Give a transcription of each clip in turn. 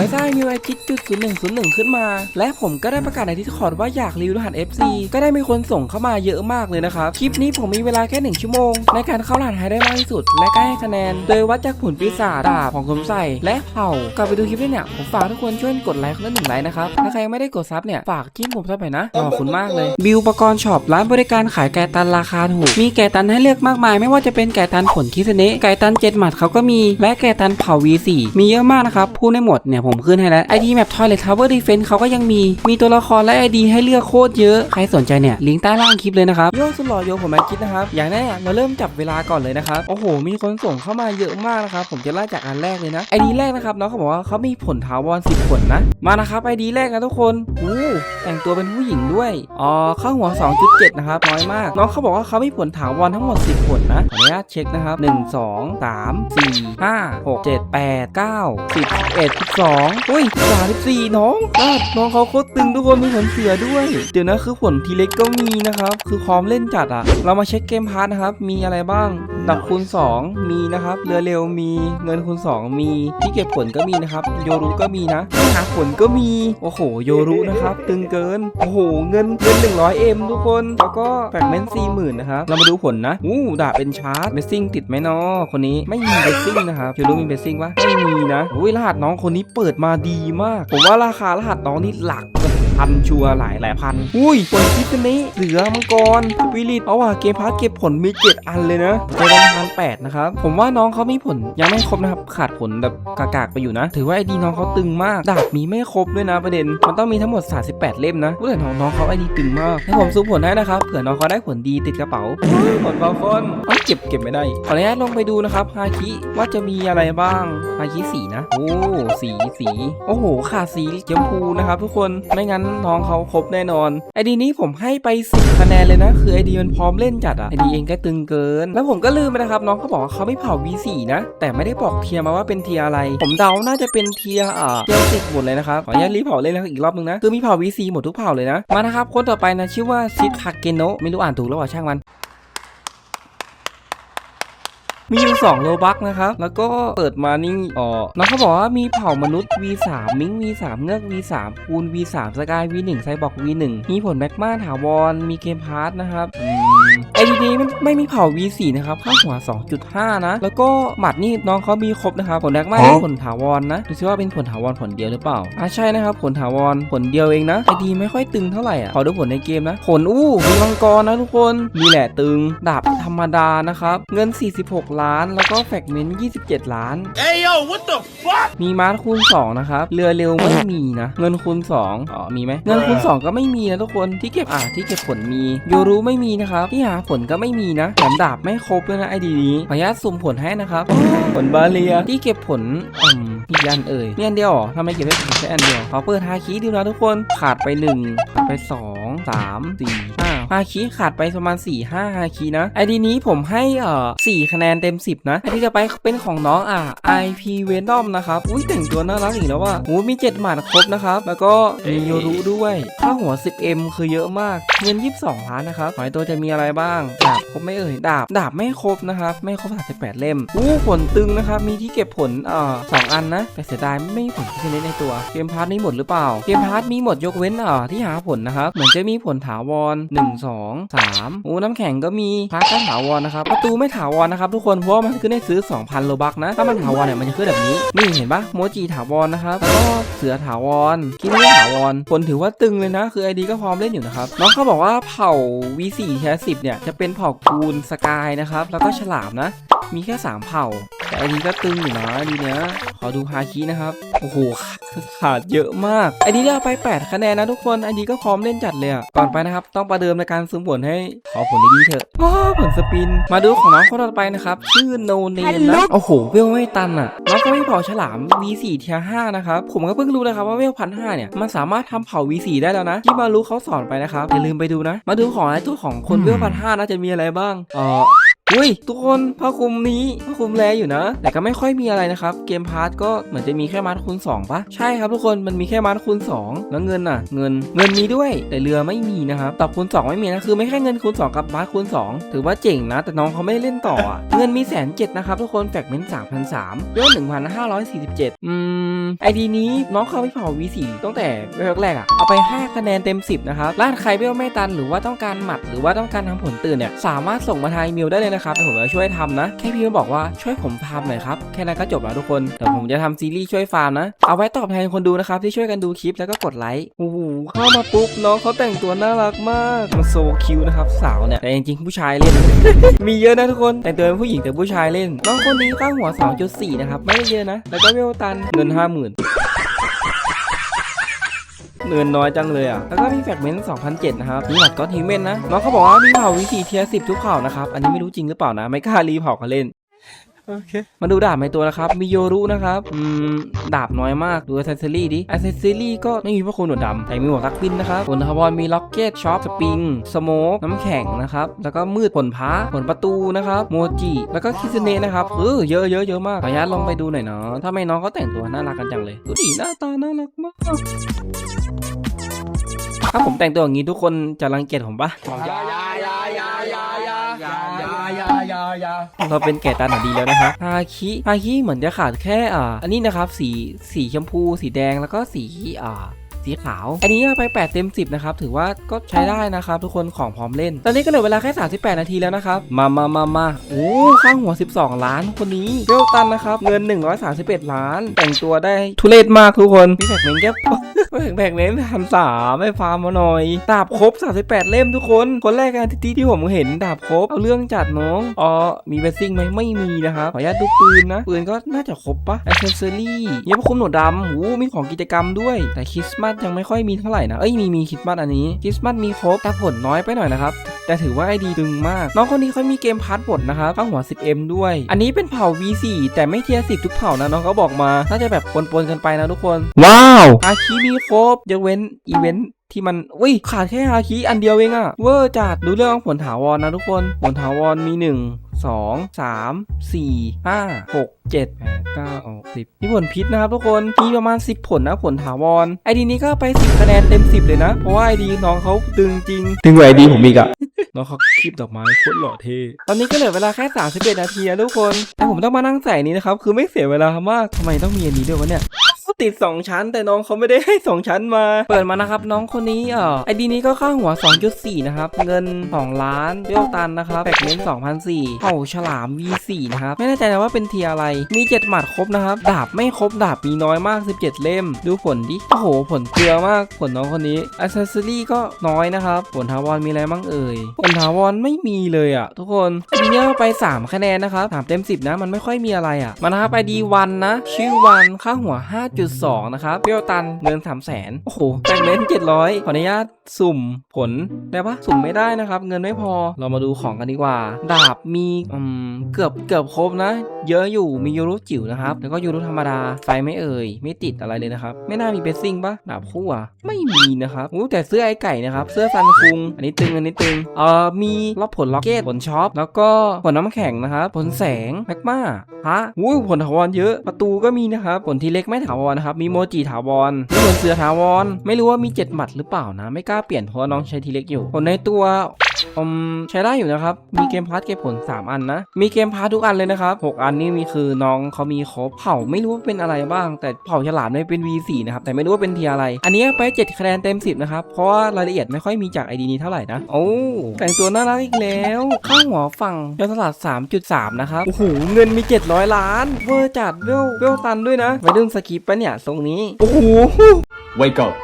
ไม่ได้มีไอคิดจุดศูนย์หนึ่งศูนย์หนึ่งขึ้นมา และผมก็ได้ประกาศในที่คอร์ดว่าอยากรีวิวรหัส FC ก็ได้มีคนส่งเข้ามาเยอะมากเลยนะครับคลิปนี้ผมมีเวลาแค่หนึ่งชั่วโมง ในการเข้ารหัสให้ได้มากที่สุด และก็ให้คะแนน โดยวัดจากผลปีศาจดาบของผมใส่และเผ่ากลับไปดูคลิปนี้เนี่ยผมฝากทุกคนช่วยกดไลค์คนละหนึ่งไลค์นะครับถ้าใครยังไม่ได้กดซับเนี่ยฝากจิ้มผมซับหน่อยนะขอบคุณมากเลยบิวปกรณ์ช็อปร้านบริการขายไก่ตันราคาถูกมีไก่ตันให้เลือกมากมาย ไม่ว่าจะเป็นไก่ตันผลคิสเนะไก่ตันเจ็ดหมัดเขาก็มีและไก่ตันเผา V4 มีเยอะมากนะครับพูดได้หมดเนี่ยผมขึ้นให้แล้วไอดีแมปทอยเลททาวเวอร์ดีเฟนเขาก็ยังมี มีตัวละครและไอดีให้เลือกโคตรเยอะ ใครสนใจเนี่ย ลิงก์ใต้ล่างคลิปเลยนะครับโยสุดหล่อโยผมแม็กคิดนะครับ อย่างแรกเราเริ่มจับเวลาก่อนเลยนะครับ โอ้โห มีคนส่งเข้ามาเยอะมากนะครับ ผมจะไล่จากอันแรกเลยนะ ไอดีแรกนะครับน้องเขาบอกว่าเขามีผลถาวร10ผลนะ มานะครับไอดีแรกนะทุกคนอู้แต่งตัวเป็นผู้หญิงด้วย อ๋อเข้าหัว 2.7 นะครับน้อยมาก น้องเขาบอกว่าเขามีผลถาวรทั้งหมด 10 ผลนะขออนุญาตเช็คนะครับ 1 2 3 4 5 6 7 8 9 10 11 12อุ้ย34น้องรอดน้องเขาโคตรตึงทุกคนมีผลเสือด้วย เดี๋ยวนะคือผลทีเล็กก็มีนะครับ คือพร้อมเล่นจัดอะเรามาเช็คเกมพาร์ทนะครับ มีอะไรบ้าง ดับคูณ 2 มีนะครับ เรือเร็วมี เงินคูณ 2 มี ที่เก็บผลก็มีนะครับ โยรุก็มีนะที่หาผลก็มี โอ้โห โยรุนะครับ ตึงเกิน โอ้โห เงินเงิน 100M ทุกคน แล้วก็แฟกเมนต์40,000นะครับ เรามาดูผลนะ อู้ดาบเป็นชาร์จเบสซิ่งติดไหมเนาะคนนี้ ไม่มีเบสซิ่งนะครับโยรุมีเบสซิ่งปะไม่มีนะ อุ้ยรหัสน้องคนนี้เปิดิดมาดีมาก ผมว่าราคารหัสน้องนี่หลัก พันชัวร์หลายหลายพัน อุ้ยผลคิดนี้เสือมังกรสปิริตเอาว่ะเกมพาร์ทเก็บผลมีเจ็ดอันเลยนะในวันพันแปดนะครับ ผมว่าน้องเขามีผลยังไม่ครบนะครับ ขาดผลแบบกากๆไปอยู่นะ ถือว่าไอดีน้องเขาตึงมาก ดาบมีไม่ครบด้วยนะประเด็น มันต้องมีทั้งหมด 38 เล่มนะผู้แต่น้องน้องเขาไอดีตึงมาก ให้ผมซูมผลให้นะครับ เผื่อน้องเขาได้ผลดีติดกระเป๋า ผลบาฟอนเอ้ยเก็บเก็บไม่ได้ ขออนุญาตลงไปดูนะครับฮาคิว่าจะมีอะไรบ้างฮาคิสีนะ โอ้ สีสี โอ้โห ขาดสีชมพูนะครับทุกคน ไม่งั้นน้องเขาครบแน่นอนไอดีนี้ผมให้ไป10คะแนนเลยนะ คือไอดีมันพร้อมเล่นจัดอะไอดีเองก็ตึงเกิน แล้วผมก็ลืมไปนะครับ น้องเขาบอกว่าเขาไม่เผา V4 นะ แต่ไม่ได้บอกเทียร์มาว่าเป็นเทียอะไร ผมเดาน่าจะเป็นเทียอ่าเทียสิบหมดเลยนะครับขออนุญาตรีเผาเล่นอีกรอบนึงนะคือมีเผา V4 หมดทุกเผาเลยนะมานะครับคนต่อไปนะชื่อว่าซิทาเกโนะไม่รู้อ่านถูกหรือเปล่าช่างมัน มีอยู่2โลบักนะครับ แล้วก็เปิดมานี่อ๋อน้องเขาบอกว่ามีเผ่ามนุษย์ V3 มิง V3 เงือก V3 คูณ V3 สกาย V1 ไซบอร์ก V1 มีผลแม็กมาถาวร มีเกมพาร์ทนะครับอืมไอดีนี้ไม่ไม่มีเผ่า V4 นะครับค่าหัว 2.5 นะ แล้วก็หมัดนี่น้องเขามีครบนะครับ ผลแม็กมาได้ผลถาวรนะดูซิว่าเป็นผลถาวรผลเดียวหรือเปล่า อ่าใช่นะครับ ผลถาวรผลเดียวเองนะไอดีไม่ค่อยตึงเท่าไหร่อะ ขอดูผลในเกมนะ ผลอู้มีมังกรนะทุกคน มีแหละตึง ดาบธรรมดานะครับ เงิน 46ล้าน แล้วก็แฟกเมนต์27 ล้าน Hey yo, what the fuck? มีมาร์ทคูณ 2 นะครับ เรือเร็วไม่มีนะ เงินคูณ 2 อ๋อ มีไหม เงินคูณ 2 ก็ไม่มีนะทุกคน ที่เก็บอ่าที่เก็บผลมีโยรู้ไม่มีนะครับ ที่หาผลก็ไม่มีนะแถมดาบไม่ครบด้วยนะไอดีนี้ขออนุญาตสุ่มผลให้นะครับ ผลบาเลีย ที่เก็บผลอืมมีอันเอ่ยมีอันเดียวเหรอทำไมเก็บได้ผลแค่อันเดียวขอเปิดฮาคิดูนะทุกคน ขาดไป1ขาดไป 2 3 4 5ฮาคิขาดไปประมาณ 4 5ฮาคินะไอดีนี้ผมให้เอ่อ4คะแนนเต็ม 10 นะไอที่จะไปเป็นของน้องอะ IP Venom นะครับอุ้ยแต่งตัวน่ารักอีกแล้วว่ะโอ้มี 7 หมัดครบนะครับ แล้วก็มีโยรุด้วยค่าหัว 10M คือเยอะมากเงิน 22 ล้านนะครับหอยตัวจะมีอะไรบ้างดาบครบไม่เอ่ยดาบดาบไม่ครบนะครับไม่ครบ38เล่มอู้ผลตึงนะครับมีที่เก็บผลเอ่อสองอันนะ แต่เสียดายไม่มีผลที่ชนิดในตัวเกมพาร์ทนี้หมดหรือเปล่าเกมพาร์ทมีหมดยกเว้นเอ่อที่หาผลนะครับเหมือนจะมีผลถาวร 1 2 3 โอ้น้ำแข็งก็มีพาร์ทก็ถาวรนะครับ ประตูไม่ถาวรนะครับทุกคน เพราะว่ามันขึ้นได้ซื้อ 2,000 โลบักนะ ถ้ามันถาวรเนี่ยมันจะขึ้นแบบนี้ นี่เห็นปะโมจิถาวรนะครับ แล้วก็เสือถาวร คิมิถาวรผลถือว่าตึงเลยนะ คือไอดีก็พร้อมเล่นอยู่นะครับ น้องเขาบอกว่าเผ่า V4 แค่10เนี่ยจะเป็นเผ่ากูลสกายนะครับ แล้วก็ฉลามนะ มีแค่ 3 เผ่า แต่ไอดีก็ตึงอยู่นะไอดีเนี้ยขอดูฮาคินะครับ โอ้โห ขาดเยอะมาก ไอดีได้เอาไป 8 คะแนนนะทุกคน ไอดีก็พร้อมเล่นจัดเลยอะก่อนไปนะครับ ต้องประเดิมในการซูมผลให้ ขอผลดีๆเถอะว้าวผลสปิน มาดูของน้องคนต่อไปนะครับ ชื่อโนเนมนะ โอ้โห เวลไม่ตันอะน้องก็ไม่เผาฉลาม V4 เทีย5นะครับ ผมก็เพิ่งรู้นะครับว่าเวลพันห้าเนี่ย มันสามารถทำเผา V4 ได้แล้วนะ ที่มารู้เขาสอนไปนะครับ อย่าลืมไปดูนะ มาดูของไอ้ตัวของคนเวลพันห้านะจะมีอะไรบ้าง เออ อุ้ยทุกคนผ้าคลุมนี้ผ้าคลุมแลอยู่นะ แต่ก็ไม่ค่อยมีอะไรนะครับ เกมพาร์ทก็เหมือนจะมีแค่มาร์ทคูณ2ปะใช่ครับทุกคนมันมีแค่มาร์ทคูณ2 แล้วเงินน่ะ เงินเงินมีด้วย แต่เรือไม่มีนะครับตอบคูณ2ไม่มีนะคือไม่แค่เงินคูณ2กับมาร์ทคูณ2 ถือว่าเจ๋งนะ แต่น้องเขาไม่เล่นต่ออะเงินมีแสนเจ็ดนะครับทุกคนแฟกเมนต์สามพันสามยอดหนึ่งพันห้าร้อยสี่สิบเจ็ดอืมไอดีนี้น้องเขาไม่เผา V4 ตั้งแต่เวลแรกๆอะเอาไป 5 คะแนนเต็ม 10 นะครับร้านใครเวลไม่ตันหรือว่าต้องการหมัดหรือว่าต้องการทำผลตื่นเนี่ยสามารถส่งมาทางอีเมลได้เลยนะครับเดี๋ยวผมจะช่วยทำนะ แค่พี่มาบอกว่าช่วยผมฟาร์มหน่อยครับแค่นั้นก็จบแล้วทุกคนเดี๋ยวผมจะทำซีรีส์ช่วยฟาร์มนะ เอาไว้ตอบแทนคนดูนะครับที่ช่วยกันดูคลิปแล้วก็กดไลค์โอ้โหเข้ามาปุ๊บน้องเขาแต่งตัวน่ารักมากมันโซคิวนะครับสาวเนี่ยแต่จริงๆผู้ชายเล่น มีเยอะนะทุกคนแต่งตัวเป็นผู้หญิงแต่ผู้ชายเล่นน้องคนนี้ค่าหัว 2.4 นะครับไม่ได้เยอะนะ แล้วก็เวลตันเงิน 50,000 เงินน้อยจังเลยอะ แล้วก็มีแฟกเมนต์2,007 นะครับ มีหมัดก็ทีเมนนะ น้องเขาบอกว่ามีเผาวิสีเทียสิบทุกเผานะครับ อันนี้ไม่รู้จริงหรือเปล่านะ ไม่กล้ารีเผาเขาเล่น โอเค มาดูดาบในตัวนะครับ มีโยรุนะครับ อืม ดาบน้อยมาก ดูอ c เซสซอรี่ดิอ c เซสซอรี่ก็ไม่มีพวกคุณหนวดดำแต่มีหมวกทักบินนะครับผลทบอลมีล็อกเก็ตช็อปสปริง สโมกน้ำแข็งนะครับ แล้วก็มืดผลพ้าผลประตูนะครับ โมจิ แล้วก็คิสเนะนะครับ เออ เยอะเยอะเยอะมากขออนุญาตลองไปดูหน่อยเนาะถ้าไม่น้องเขาแต่งตัวน่ารักกันจังเลย ดูดิหน้าตาน่ารักมากถ้าผมแต่งตัวอย่างนี้ทุกคนจะรังเกียจผมปะ เราเป็นแก่ตาหนาดีแล้วนะครับฮาคิฮาคิเหมือนจะขาดแค่อ่าอันนี้นะครับสีสีชมพู สีแดงแล้วก็สีอ่า สีขาว อันนี้ไป 8 เต็ม 10 นะครับ ถือว่าก็ใช้ได้นะครับ ทุกคนของพร้อมเล่น ตอนนี้ก็เหลือเวลาแค่ 38 นาทีแล้วนะครับ มามามามาโอ้ข้างหัว 12 ล้านคนนี้เวลตันนะครับ เงิน 131 ล้าน แต่งตัวได้ทุเรศมากทุกคนมีแท็กเมนแค่ไม่ถึงแบ่งเน้นพันสามไม่ฟาร์มมาหน่อย ดาบครบ 38 เล่มทุกคน คนแรกกันที่ที่ผมเห็นดาบครบ เอาเรื่องจัดน้องอ๋อมีเบสซิ่งไหมไม่มีนะครับขออนุญาตดูปืนนะ ปืนก็น่าจะครบปะอ c เซสซอรี่เย็บคุมหนวดดำหูมีของกิจกรรมด้วยแต่คริสต์มาสยังไม่ค่อยมีเท่าไหร่นะเอ้ยมีมีคริสต์มาสอันนี้คริสต์มาสมีครบแต่ผลน้อยไปหน่อยนะครับแต่ถือว่าไอดีดึงมาก น้องคนนี้เขามีเกมพาร์ทบทนะครับข้างหัว 10M ด้วย อันนี้เป็นเผ่า V4 แต่ไม่เทียร์10 ทุกเผ่านะน้องเขาบอกมา น่าจะแบบปนๆกันไปนะทุกคน ว้าวอาคีมีครบยกเว้นอีเวนต์ ที่มันอุ้ยขาดแค่ฮาคิอันเดียวเองอะเวอร์จัดดูเรื่องของผลถาวรนะทุกคน ผลถาวรมี 1 2 3 4 5 6 7 8 9 10มีผลพิษนะครับทุกคนมีประมาณ 10 ผลนะผลถาวรไอดีนี้ก็ไป 10 คะแนนเต็ม 10 เลยนะ เพราะว่าไอดีน้องเขาตึงจริงตึงกว่าไอดีผมอีกอะน้องเขาคลิปดอกไม้โคตรหล่อเท่ตอนนี้ก็เหลือเวลาแค่ 31 นาทีนะทุกคน แต่ผมต้องมานั่งใส่นี้นะครับ คือไม่เสียเวลามากทำไมต้องมีอันนี้ด้วยวะเนี่ย ติด 2 ชั้น แต่น้องเขาไม่ได้ให้ 2 ชั้นมา เปิดมานะครับ น้องคนนี้เอ่อไอดีนี้ก็ค่าหัว 2.4 นะครับ เงิน 2 ล้านเบี้ยวตันนะครับแบกเน้น2,004เผ่าฉลาม V4 นะครับ ไม่แน่ใจนะว่าเป็นเทียอะไร มี 7 หมัดครบนะครับ ดาบไม่ครบดาบมีน้อยมาก 17 เล่ม ดูผลดิ โอ้โห ผลเกลือมาก ผลน้องคนนี้อ c เซสซอรี่ก็น้อยนะครับ ผลทาวรมีอะไรบ้างเอ่ย ผลทาวรไม่มีเลยอะ ทุกคนไอดีเนี้ยไป 3 คะแนนนะครับ3เต็ม 10 นะ มันไม่ค่อยมีอะไรอะ มานะครับไอดีวันนะ ชื่อวันค่าหัว5.2นะครับเปรี้ยวตันเงิน3 0 0 0 0 0โอ้โหแบงเน้น700 ขออนุญาตสุ่มผลได้ปะสุ่มไม่ได้นะครับ เงินไม่พอเรามาดูของกันดีกว่า ดาบมีอืมเกือบเกือบครบนะ เยอะอยู่มียูรุจิ๋วนะครับ แล้วก็ยูรุธรรมดาไฟไม่เอ่ย ไม่ติดอะไรเลยนะครับ ไม่น่ามีเบสซิ่งปะดาบคู่อะไม่มีนะครับอู้แต่เสื้อไอ้ไก่นะครับ เสื้อซันคุง อันนี้ตึงอันนี้ตึงเอ่อมีล็อกผลล็อกเก็ตผลช็อปแล้วก็ผลน้ำแข็งนะครับผลแสงแมกมาฮะอู้ผลถาวรเยอะประตูก็มีนะครับผลทีเล็กไม่ถาวรนะครับ มีโมจิถาวรไม่เหมือนเสือถาวร ไม่รู้ว่ามีเจ็ดหมัดหรือเปล่านะ ไม่กล้าเปลี่ยนเพราะน้องใช้ทีเล็กอยู่ผลในตัว อืมใช้ได้อยู่นะครับ มีเกมพาร์ทเก็บผล 3 อันนะ มีเกมพาร์ททุกอันเลยนะครับ 6 อันนี่มีคือน้องเขามีครบเผ่าไม่รู้ว่าเป็นอะไรบ้าง แต่เผ่าฉลามเนี่ยเป็น V4 นะครับ แต่ไม่รู้ว่าเป็นเทียอะไร อันนี้ไป 7 คะแนนเต็ม 10 นะครับ เพราะว่ารายละเอียดไม่ค่อยมีจากไอดีนี้เท่าไหร่นะ โอ้ แต่งตัวน่ารักอีกแล้ว ข้างหัวฝั่งยอดตลาด 3.3 นะครับ โอ้โห เงินมี 700 ล้าน เวอร์จัดเวลเวลตันด้วยนะไปดึงสกิปปะเนี่ยทรงนี้ โอ้โห Wake up.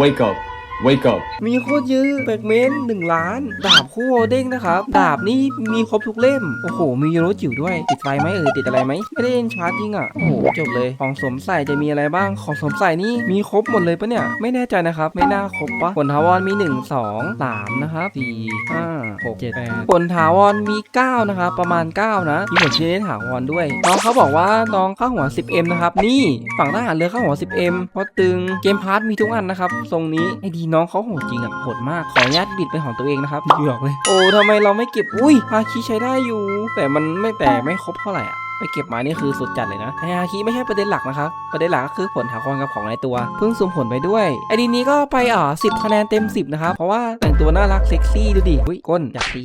Wake up. Wake up. มีโคตรเยอะแบกเมนหนึ่งล้าน ดาบคู่โอเด้งนะครับ ดาบนี่มีครบทุกเล่ม โอ้โห มียูโรจิ๋วด้วย ติดไฟไหมเอ่ยติดอะไรไหม ไม่ได้เล่นชาร์จจริงอะ โอ้โห จบเลย ของสวมใส่จะมีอะไรบ้าง ของสวมใส่นี่มีครบหมดเลยปะเนี่ย ไม่แน่ใจนะครับ ไม่น่าครบปะผลถาวรมี 1 2 3 นะครับ 4 5 6 7 8ผลถาวรมี 9 นะครับ ประมาณ 9 นะ มีผลชี้เน้นถาวรด้วย น้องเขาบอกว่าน้องข้าหัว 10M นะครับ นี่ ฝั่งทหารเรือข้าหัว 10M เพราะตึง เกมพาร์ทมีทุกอันนะครับ ทรงนี้ไอดีน้องเขาโหดจริงอะโหดมากขออนุญาตบิดเป็นของตัวเองนะครับหยอกเลยโอ้ทำไมเราไม่เก็บอุ้ยฮาคิใช้ได้อยู่ แต่มันไม่แต่ไม่ครบเท่าไหร่อะไปเก็บมานี่คือสุดจัดเลยนะไอฮาคิไม่ใช่ประเด็นหลักนะครับ ประเด็นหลักก็คือผลหาความกับของในตัว เพิ่งสุ่มผลไปด้วย ไอดีนี้ก็ไปอ่าสิบคะแนนเต็ม 10 นะครับ เพราะว่าแต่งตัวน่ารักเซ็กซี่ดูดิอุ้ยก้นอยากตี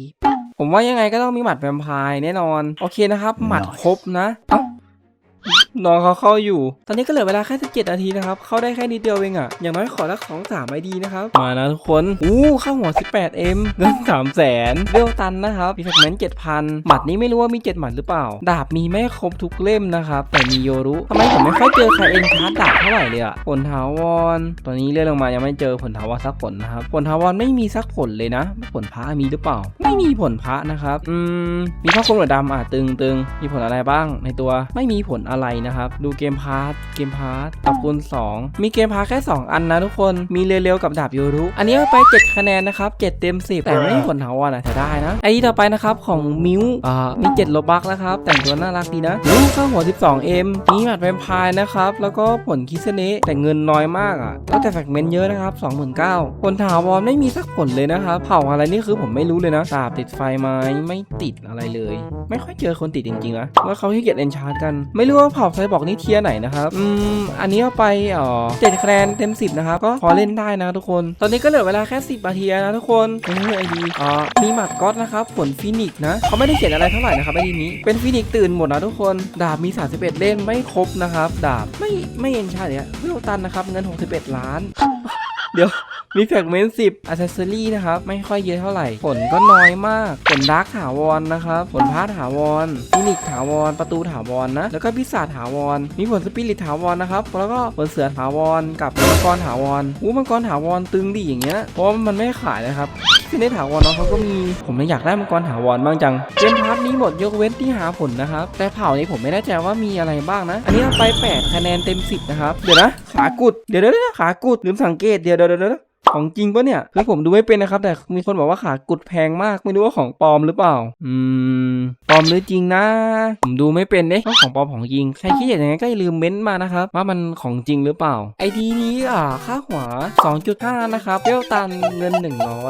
ผมว่ายังไงก็ต้องมีหมัดแวมไพร์แน่นอน โอเคนะครับ หมัดครบนะ เอ้า น้องเขาเข้าอยู่ ตอนนี้ก็เหลือเวลาแค่17นาทีนะครับเข้าได้แค่นิดเดียวเองอะอย่างน้อยขอละของ3ไอดีนะครับมานะทุกคนอู้เข้าหัว 18M เงิน3แสนเวลตันนะครับมีแฟกเมนต์7,000หมัดนี้ไม่รู้ว่ามี 7 หมัดหรือเปล่า ดาบมีไม่ครบทุกเล่มนะครับแต่มีโยรุทำไมผมไม่ค่อยเจอใครเอ็นชาร์ดดาบเท่าไหร่เลยอะผลถาวรตอนนี้เลื่อนลงมายังไม่เจอผลถาวรสักผลนะครับผลถาวรไม่มีสักผลเลยนะ ผลพระมีหรือเปล่า ไม่มีผลพระนะครับอืมมีข้อความหนวดดำอะตึงตึงมีผลอะไรบ้างในตัวไม่มีผลอะไรนะครับ ดูเกมพาร์ทเกมพาร์ทกับคูณ2 มีเกมพาร์ทแค่ 2 อันนะทุกคนมีเร็วๆกับดาบโยรุ อันนี้ไป 7 คะแนนนะครับ 7 เต็ม 10 แต่ไม่มีผลถาวรอะแต่ได้นะไอดีต่อไปนะครับของมิวอ่ามี7โลบักนะครับ แต่งตัวน่ารักดีนะมิวเข้าหัว 12M มีหมัดแวมพร์นะครับ แล้วก็ผลคิสเนะแต่เงินน้อยมากอะก็แต่แฟกเมนต์เยอะนะครับ29,000ผลถาวรไม่มีสักผลเลยนะครับเผาอะไรนี่คือผมไม่รู้เลยนะดาบติดไฟไหมไม่ติดอะไรเลย ไม่ค่อยเจอคนติดจริงๆนะว่าเขาขี้เกียจเอนชาร์กัน ไม่รู้ว่าเผาไซบอกนี่เทียร์ไหนนะครับ อืม อันนี้เอาไปเอ่อเจ็ดคะแนนเต็ม 10 นะครับ ก็พอเล่นได้นะทุกคน ตอนนี้ก็เหลือเวลาแค่ 10นาทีแล้วนะทุกคนเฮ้ยไอดีอ่ามีหมัดก๊อตนะครับผลฟินิกซ์นะเขาไม่ได้เขียนอะไรเท่าไหร่นะครับไอดีนี้ เป็นฟินิกซ์ตื่นหมดนะทุกคน ดาบมี 31 เล่มไม่ครบนะครับ ดาบไม่ไม่เอ็นชาร์เนี่ยเวลตันนะครับเงิน 61 ล้าน เดี๋ยวมีแฟกเมนต์สิบอัซเซอรี่นะครับ ไม่ค่อยเยอะเท่าไหร่ ผลก็น้อยมากผลดาร์กถาวรนะครับ ผลพาร์ทถาวรฟินิกถาวร ประตูถาวรนะ แล้วก็พิศาถาวร มีผลสปิริตถาวรนะครับ แล้วก็ผลเสือถาวร กับมังกรถาวรอู้มังกรถาวรตึงดีอย่างเงี้ย เพราะมันไม่ขายนะครับ ที่ในถาวรเนาะเขาก็มี ผมเลยอยากได้มังกรถาวรบ้างจัง เกมพาร์ทนี้หมดยกเว้นที่หาผลนะครับ แต่เผ่านี้ผมไม่แน่ใจว่ามีอะไรบ้างนะ อันนี้เอาไป 8 คะแนนเต็ม 10 นะครับ เดี๋ยวนะ ขากุด เดี๋ยวเดี๋ยวขากุดลืมสังเกต เดี๋ยวเดี๋ยวเดี๋ยวเดี๋ยว ของจริงปะเนี่ยคือผมดูไม่เป็นนะครับ แต่มีคนบอกว่าขากุดแพงมาก ไม่รู้ว่าของปลอมหรือเปล่า อืม ปลอมหรือจริงนะ ผมดูไม่เป็นเด้ว่าของปลอมของจริง ใครคิดอย่างนั้นก็อย่าลืมเม้นต์มานะครับ ว่ามันของจริงหรือเปล่า ไอดีนี้อะ ค่าหัว 2.5 นะครับเปี้ยวตันเงิน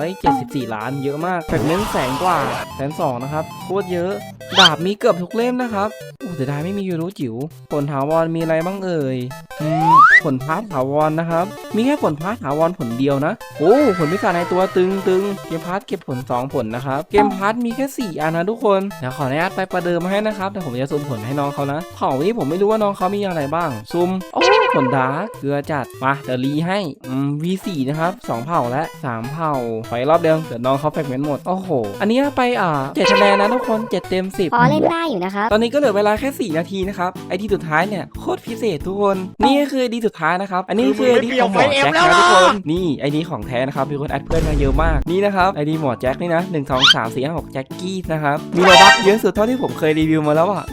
174 ล้าน เยอะมากแฟกเน้นแสนกว่าแสนสองนะครับ โคตรเยอะ ดาบมีเกือบทุกเล่มนะครับโอ้เสียดายไม่มียูรู้จิ๋ว ผลถาวรมีอะไรบ้างเอ่ยอืมผลพาร์ถาวรนะครับ มีแค่ผลพาร์ถาวรผลเดียวนะโอ้ผลพิศาจในตัวตึงตึงเกมพาร์ทเก็บผล 2 ผลนะครับ เกมพาร์ทมีแค่ 4 อันนะทุกคนเดี๋ยวขออนุญาตไปประเดิมให้นะครับแต่ผมจะซูมผลให้น้องเขานะเผ่านี้ผมไม่รู้ว่าน้องเขามีอะไรบ้างซูมโอ้ผลดาร์กเกลือจัดมาเดี๋ยวรีให้อืม V4 นะครับ2เผ่าและ 3 เผ่าไปรอบเดิมเดี๋ยวน้องเขาแฟกเมนต์หมดโอ้โหอันนี้ไปอ่า7คะแนนนะทุกคน7เต็ม10พอเล่นได้อยู่นะครับตอนนี้ก็เหลือเวลาแค่ 4 นาทีนะครับไอดีสุดท้ายเนี่ยโคตรพิเศษทุกคน นี่ก็คือไอดีสุดท้ายนะครับอันนี้คือไอดีของหมอแจ็คนะทุกคนนี่ไอดีของแท้นะครับมีคนแอดเพื่อนมาเยอะมากนี่นะครับไอดีหมอแจ็คนี่นะ1 2 3 4 5 6แจ็คกี้นะครับมีระดับเยอะสุดเท่าที่ผมเคยรีวิวมาแล้วอะ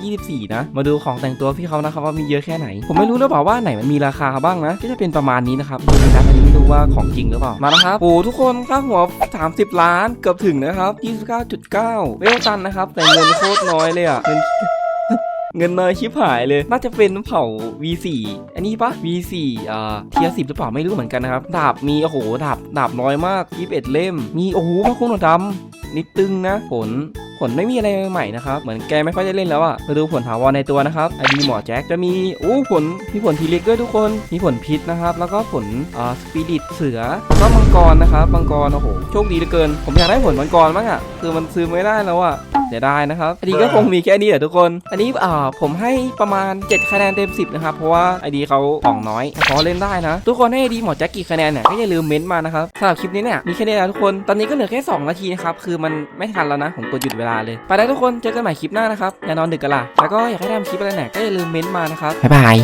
124 นะ มาดูของแต่งตัวพี่เขานะครับว่ามีเยอะแค่ไหน ผมไม่รู้หรือเปล่าว่าไหนมันมีราคาบ้างนะก็จะเป็นประมาณนี้นะครับดูนะอันนี้ไม่รู้ว่าของจริงหรือเปล่ามานะครับโอ้ทุกคนค่าหัว 30 ล้านเกือบถึงนะครับ29.9เวลตันนะครับแต่เงินโคตรน้อยเลยอะเงิน เงินน้อยชิบหายเลย น่าจะเป็นเผ่า V4 อันนี้ปะ V4 อ่าเทียสิบหรือเปล่าไม่รู้เหมือนกันนะครับ ดาบมี โอ้โห ดาบ ดาบน้อยมาก21เอ็ดเล่ม มี โอ้โหพระคุณหนวดดำนิดตึงนะ ผลผลไม่มีอะไรใหม่นะครับ เหมือนแกไม่ค่อยได้เล่นแล้วอะมาดูผลถาวรในตัวนะครับไอดีหมอแจ็คจะมีอู้ผลมีผลทีเล็กด้วยทุกคน มีผลพิษนะครับ แล้วก็ผลอ่าสปิริตเสือก็มังกรนะครับ มังกร โอ้โห โชคดีเหลือเกิน ผมอยากได้ผลมังกรบ้างอะคือมันซื้อไม่ได้แล้วอะ เสียดายนะครับอันนี้ก็คงมีแค่นี้แหละทุกคน อันนี้อ่าผมให้ประมาณ 7 คะแนนเต็ม 10 นะครับ เพราะว่าไอดีเขาของน้อยแต่พอเล่นได้นะ ทุกคนให้ไอดีหมอแจ็คกี่คะแนนเนี่ยก็อย่าลืมเม้นต์มานะครับสำหรับคลิปนี้เนี่ยมีแค่นี้แล้วทุกคนตอนนี้ก็เหลือแค่ 2 นาทีนะครับคือมันไม่ทันแล้วนะผมกดหยุดเวลาเลยไปแล้วทุกคนเจอกันใหม่คลิปหน้านะครับอย่านอนดึกกันล่ะแล้วก็อยากให้ทำคลิปอะไรเนี่ยก็อย่าลืมเม้นต์มานะครับบ๊ายบาย